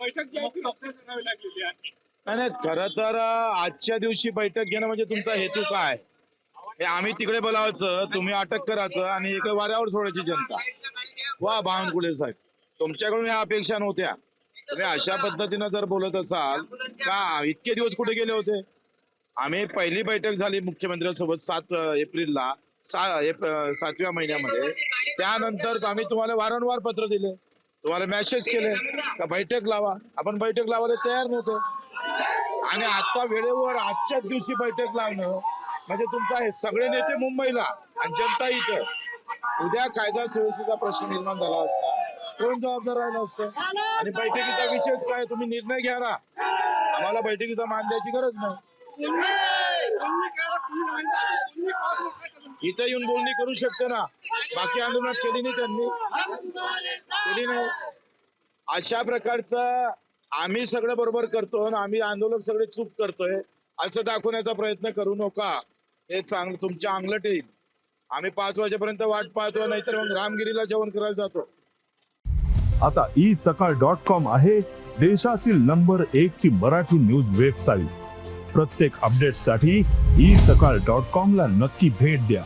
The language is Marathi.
बैठक करावी लागलेली आहे. नाही नाही खरं तर आजच्या दिवशी बैठक घेणं म्हणजे तुमचा हेतू काय? हे आम्ही तिकडे बोलावायचं तुम्ही अटक करायचं आणि इकडे वाऱ्यावर सोडायची जनता. वा बावनकुळे साहेब. तुमच्याकडून ह्या अपेक्षा नव्हत्या. तुम्ही अशा पद्धतीनं जर बोलत असाल का इतके दिवस कुठे गेले होते? आम्ही पहिली बैठक झाली मुख्यमंत्र्यांसोबत सात एप्रिलला सा सातव्या महिन्यामध्ये. त्यानंतर आम्ही तुम्हाला वारंवार पत्र दिले. तुम्हाला मेसेज केले का बैठक लावा? आपण बैठक लावायला तयार नव्हतो. आणि आता वेळेवर आजच्याच दिवशी बैठक लावणं म्हणजे तुमचा हे सगळे नेते मुंबईला आणि जनता इथं उद्या कायदा सुव्यवस्थेचा प्रश्न निर्माण झाला असता. कोण जबाबदार राहिला असतं? आणि बैठकीचा विषयच काय? तुम्ही निर्णय घ्या ना. आम्हाला बैठकीचा मान द्यायची गरज नाही. इथं येऊन बोलणी करू शकतो ना. बाकी आंदोलनात केली नाही त्यांनी. अशा प्रकारचं आम्ही सगळं बरोबर करतो आणि आम्ही आंदोलक सगळे चूक करतोय असं दाखवण्याचा प्रयत्न करू नका. हे चांगलं तुमच्या अंगलट येईल. आम्ही पाच वाजेपर्यंत वाट पाहतो नाहीतर मग रामगिरीला जेवण करायला जातो. आता ई सकाळ डॉट कॉम आहे देशातील नंबर एक ची मराठी न्यूज वेबसाईट. प्रत्येक अपडेटसाठी ई सकाळ डॉट कॉम ला नक्की भेट द्या.